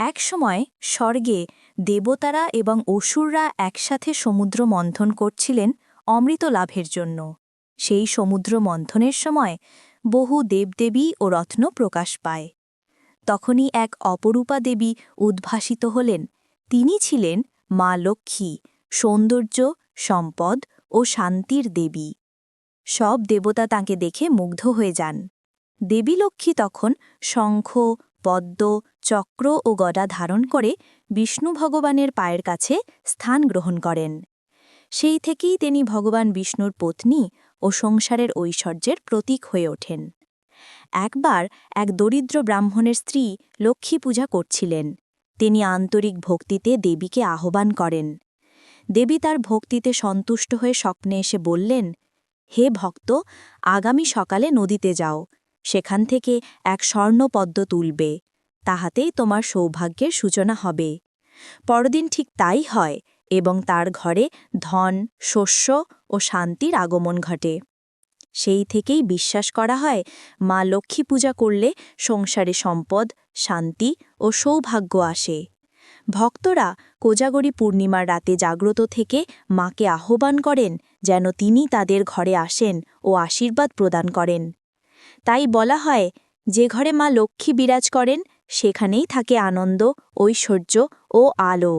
একসময় স্বর্গে দেবতারা এবং অসুররা একসাথে সমুদ্র মন্থন করছিলেন অমৃত লাভের জন্য। সেই সমুদ্র মন্থনের সময় বহু দেবদেবী ও রত্ন প্রকাশ পায়। তখনই এক অপরূপা দেবী উদ্ভাসিত হলেন। তিনি ছিলেন মা লক্ষ্মী, সৌন্দর্য, সম্পদ ও শান্তির দেবী। সব দেবতা তাঁকে দেখে মুগ্ধ হয়ে যান। দেবী লক্ষ্মী তখন শঙ্খ পদ্ম, চক্র ও গদা ধারণ করে বিষ্ণু ভগবানের পায়ের কাছে স্থান গ্রহণ করেন। সেই থেকেই তিনি ভগবান বিষ্ণুর পত্নী ও সংসারের ঐশ্বর্যের প্রতীক হয়ে ওঠেন। একবার এক দরিদ্র ব্রাহ্মণের স্ত্রী লক্ষ্মী পূজা করছিলেন। তিনি আন্তরিক ভক্তিতে দেবীকে আহ্বান করেন। দেবী তার ভক্তিতে সন্তুষ্ট হয়ে স্বপ্নে এসে বললেন, হে ভক্ত, আগামী সকালে নদীতে যাও। সেখান থেকে এক স্বর্ণপদ্ম তুলবে, তাহাতেই তোমার সৌভাগ্যের সূচনা হবে। পরদিন ঠিক তাই হয় এবং তার ঘরে ধন, শস্য ও শান্তির আগমন ঘটে। সেই থেকেই বিশ্বাস করা হয়, মা লক্ষ্মী পূজা করলে সংসারে সম্পদ, শান্তি ও সৌভাগ্য আসে। ভক্তরা কোজাগরী পূর্ণিমার রাতে জাগ্রত থেকে মাকে আহ্বান করেন যেন তিনি তাদের ঘরে আসেন ও আশীর্বাদ প্রদান করেন। তাই বলা হয়, যে ঘরে মা লক্ষ্মী বিরাজ করেন, সেখানেই থাকে আনন্দ, ঐশ্বর্য ও আলো।